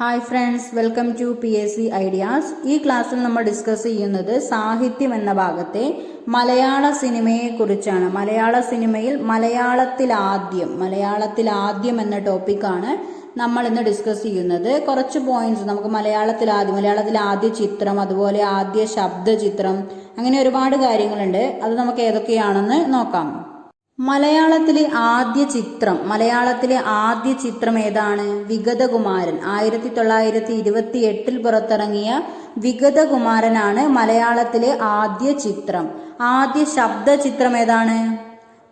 Hi friends welcome to P S C ideas ഈ ക്ലാസ്സിൽ നമ്മൾ ഡിസ്കസ് ചെയ്യുന്നത് സാഹിത്യം എന്ന ഭാഗത്തെ മലയാള സിനിമയെക്കുറിച്ചാണ് മലയാള സിനിമയിൽ മലയാളത്തിൽ ആദ്യം മലയാളത്തിൽ ആദ്യം എന്ന ടോപ്പിക്കാണ് നമ്മൾ ഇന്ന് ഡിസ്കസ് ചെയ്യുന്നത്. കുറച്ച് പോയിന്റ്സ് നമുക്ക് മലയാളത്തിൽ ആദ്യം മലയാളത്തിൽ ആദ്യ ചിത്രം അതുപോലെ ആദ്യ ശബ്ദ ചിത്രം അങ്ങനെ ഒരുപാട് കാര്യങ്ങളുണ്ട്. അത് നമുക്ക് ഏതൊക്കെയാണെന്ന് നോക്കാം. മലയാളത്തിലെ ആദ്യ ചിത്രം മലയാളത്തിലെ ആദ്യ ചിത്രം ഏതാണ്? വിഗതകുമാരൻ. ആയിരത്തി തൊള്ളായിരത്തി ഇരുപത്തി എട്ടിൽ പുറത്തിറങ്ങിയ വിഗതകുമാരനാണ് മലയാളത്തിലെ ആദ്യ ചിത്രം. ആദ്യ ശബ്ദ ചിത്രം ഏതാണ്?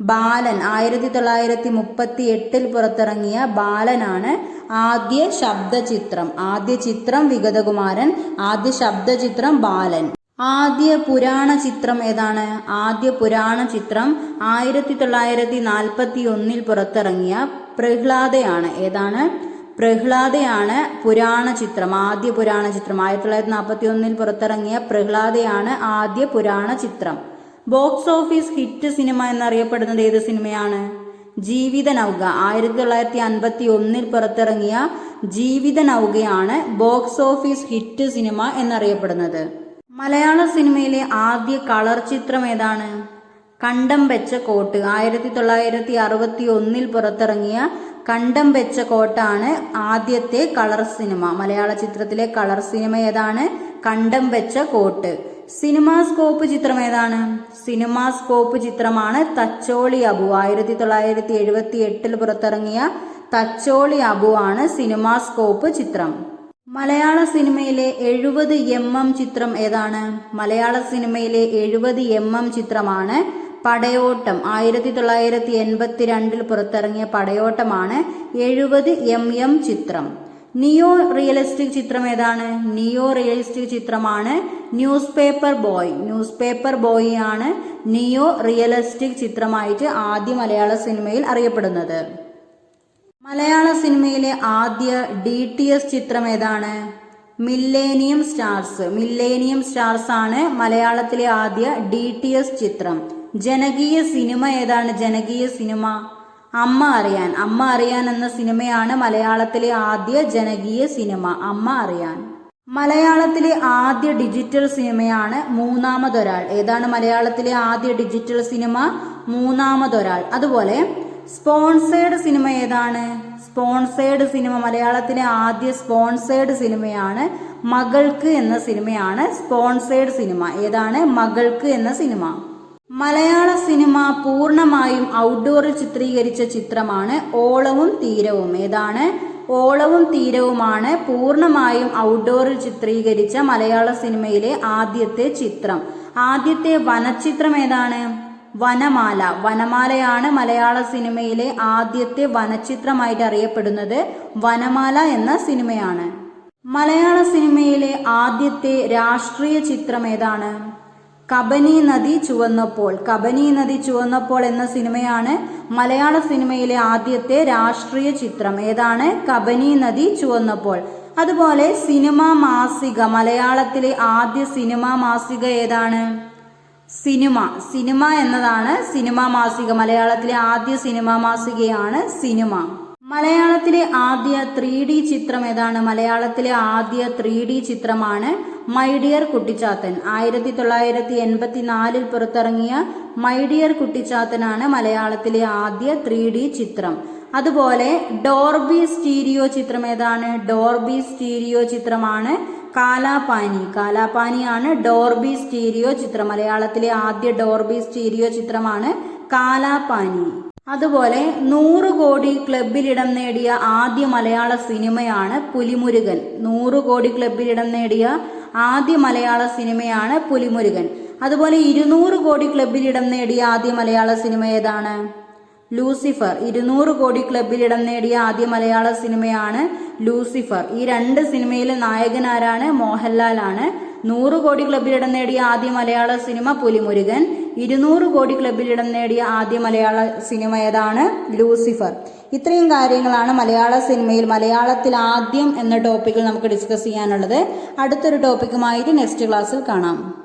ബാലൻ. ആയിരത്തി തൊള്ളായിരത്തി മുപ്പത്തി എട്ടിൽ പുറത്തിറങ്ങിയ ബാലനാണ് ആദ്യ ശബ്ദ ചിത്രം. ആദ്യ ചിത്രം വിഗതകുമാരൻ ആദ്യ ശബ്ദ ചിത്രം ബാലൻ. ആദ്യ പുരാണ ചിത്രം ഏതാണ്? ആദ്യ പുരാണ ചിത്രം ആയിരത്തി തൊള്ളായിരത്തി നാൽപ്പത്തി ഒന്നിൽ പുറത്തിറങ്ങിയ പ്രഹ്ലാദയാണ്. ഏതാണ്? പ്രഹ്ലാദയാണ് പുരാണ ചിത്രം. ആദ്യ പുരാണ ചിത്രം. ആയിരത്തി തൊള്ളായിരത്തി നാൽപ്പത്തി ഒന്നിൽ പുറത്തിറങ്ങിയ പ്രഹ്ലാദയാണ് ആദ്യ പുരാണ ചിത്രം. ബോക്സ് ഓഫീസ് ഹിറ്റ് സിനിമ എന്നറിയപ്പെടുന്നത് ഏത് സിനിമയാണ്? ജീവിത നൗക. ആയിരത്തി തൊള്ളായിരത്തി അൻപത്തി ഒന്നിൽ പുറത്തിറങ്ങിയ ജീവിത നൗകയാണ് ബോക്സ് ഓഫീസ് ഹിറ്റ് സിനിമ എന്നറിയപ്പെടുന്നത്. മലയാള സിനിമയിലെ ആദ്യ കളർ ചിത്രം ഏതാണ്? കണ്ടം വെച്ച കോട്ട്. ആയിരത്തി തൊള്ളായിരത്തി അറുപത്തി ഒന്നിൽ പുറത്തിറങ്ങിയ കണ്ടം വെച്ച കോട്ടാണ് ആദ്യത്തെ കളർ സിനിമ. മലയാള ചിത്രത്തിലെ കളർ സിനിമ ഏതാണ്? കണ്ടം വെച്ച കോട്ട്. സിനിമാസ്കോപ്പ് ചിത്രം ഏതാണ്? സിനിമാസ്കോപ്പ് ചിത്രമാണ് തച്ചോളി അബു. ആയിരത്തി തൊള്ളായിരത്തി എഴുപത്തി എട്ടിൽ പുറത്തിറങ്ങിയ തച്ചോളി അബു ആണ് സിനിമാസ്കോപ്പ് ചിത്രം. മലയാള സിനിമയിലെ എഴുപത് എം എം ചിത്രം ഏതാണ്? മലയാള സിനിമയിലെ എഴുപത് എം എം ചിത്രമാണ് പടയോട്ടം. ആയിരത്തി തൊള്ളായിരത്തി എൺപത്തി രണ്ടിൽ പുറത്തിറങ്ങിയ പടയോട്ടമാണ് എഴുപത് എം എം ചിത്രം. നിയോ റിയലിസ്റ്റിക് ചിത്രം ഏതാണ്? നിയോ റിയലിസ്റ്റിക് ചിത്രമാണ് newspaper boy. Newspaper boy ആണ് നിയോ റിയലിസ്റ്റിക് ചിത്രമായിട്ട് ആദ്യ മലയാള സിനിമയിൽ അറിയപ്പെടുന്നത്. മലയാള സിനിമയിലെ ആദ്യ ഡി ടി എസ് ചിത്രം ഏതാണ്? മില്ലേനിയം സ്റ്റാർസ് മില്ലേനിയം സ്റ്റാർസ് ആണ് മലയാളത്തിലെ ആദ്യ ഡി ടി എസ് ചിത്രം. ജനകീയ സിനിമ ഏതാണ് ജനകീയ സിനിമ? അമ്മ അറിയാൻ. അമ്മ അറിയാൻ എന്ന സിനിമയാണ് മലയാളത്തിലെ ആദ്യ ജനകീയ സിനിമ. അമ്മ അറിയാൻ. മലയാളത്തിലെ ആദ്യ ഡിജിറ്റൽ സിനിമയാണ് മൂന്നാമതൊരാൾ. ഏതാണ് മലയാളത്തിലെ ആദ്യ ഡിജിറ്റൽ സിനിമ? മൂന്നാമതൊരാൾ. അതുപോലെ സ്പോൺസേഡ് സിനിമ ഏതാണ്? സ്പോൺസേഡ് സിനിമ മലയാളത്തിലെ ആദ്യ സ്പോൺസേഡ് സിനിമയാണ് മകൾക്ക് എന്ന സിനിമയാണ് സ്പോൺസേഡ് സിനിമ. ഏതാണ്? മകൾക്ക് എന്ന സിനിമ. മലയാള സിനിമ പൂർണമായും ഔട്ട്ഡോറിൽ ചിത്രീകരിച്ച ചിത്രമാണ് ഓളവും തീരവും. ഏതാണ്? ഓളവും തീരവുമാണ് പൂർണമായും ഔട്ട്ഡോറിൽ ചിത്രീകരിച്ച മലയാള സിനിമയിലെ ആദ്യത്തെ ചിത്രം. ആദ്യത്തെ വനച്ചിത്രം ഏതാണ്? വനമാല. വനമാലയാണ് മലയാള സിനിമയിലെ ആദ്യത്തെ വനചിത്രമായിട്ട് അറിയപ്പെടുന്നത്. വനമാല എന്ന സിനിമയാണ്. മലയാള സിനിമയിലെ ആദ്യത്തെ രാഷ്ട്രീയ ചിത്രം ഏതാണ്? കബനി നദി ചുവന്നപ്പോൾ. കബനി നദി ചുവന്നപ്പോൾ എന്ന സിനിമയാണ് മലയാള സിനിമയിലെ ആദ്യത്തെ രാഷ്ട്രീയ ചിത്രം. ഏതാണ്? കബനി നദി ചുവന്നപ്പോൾ. അതുപോലെ സിനിമാ മാസിക. മലയാളത്തിലെ ആദ്യ സിനിമാ മാസിക ഏതാണ്? സിനിമ. സിനിമ എന്നതാണ് സിനിമ മാസിക. മലയാളത്തിലെ ആദ്യ സിനിമ മാസികയാണ് സിനിമ. മലയാളത്തിലെ ആദ്യ ത്രീ ഡി ചിത്രം ഏതാണ്? മലയാളത്തിലെ ആദ്യ ത്രീ ഡി ചിത്രമാണ് മൈ ഡിയർ കുട്ടിച്ചാത്തൻ. ആയിരത്തി തൊള്ളായിരത്തി എൺപത്തി നാലിൽ പുറത്തിറങ്ങിയ മൈ ഡിയർ കുട്ടിച്ചാത്തനാണ് മലയാളത്തിലെ ആദ്യ ത്രീ ഡി ചിത്രം. അതുപോലെ ഡോർബി സ്റ്റീരിയോ ചിത്രം ഏതാണ്? ഡോർബി സ്റ്റീരിയോ ചിത്രമാണ് കാലാപാനി. കാലാപാനിയാണ് ഡോർബി സ്റ്റീരിയോ ചിത്രം. മലയാളത്തിലെ ആദ്യ ഡോർബി സ്റ്റീരിയോ ചിത്രമാണ് കാലാപാനി. അതുപോലെ നൂറ് കോടി ക്ലബിലിടം നേടിയ ആദ്യ മലയാള സിനിമയാണ് പുലിമുരുകൻ. നൂറ് കോടി ക്ലബിലിടം നേടിയ ആദ്യ മലയാള സിനിമയാണ് പുലിമുരുകൻ. അതുപോലെ ഇരുന്നൂറ് കോടി ക്ലബിലിടം നേടിയ ആദ്യ മലയാള സിനിമ ഏതാണ്? ലൂസിഫർ. ഇരുന്നൂറ് കോടി ക്ലബിൽ ഇടം നേടിയ ആദ്യ മലയാള സിനിമയാണ് ലൂസിഫർ. ഈ രണ്ട് സിനിമയിലെ നായകൻ ആരാണ് മോഹൻലാൽ ആണ് നൂറ് കോടി ക്ലബിൽ ഇടം നേടിയ ആദ്യ മലയാള സിനിമ പുലിമുരുകൻ. ഇരുന്നൂറ് കോടി ക്ലബിൽ ഇടം നേടിയ ആദ്യ മലയാള സിനിമ ഏതാണ്? ലൂസിഫർ. ഇത്രയും കാര്യങ്ങളാണ് മലയാള സിനിമയിൽ മലയാളത്തിൽ ആദ്യം എന്ന ടോപ്പിക്കിൽ നമുക്ക് ഡിസ്കസ് ചെയ്യാനുള്ളത്. അടുത്തൊരു ടോപ്പിക്കുമായിട്ട് നെക്സ്റ്റ് ക്ലാസ്സിൽ കാണാം.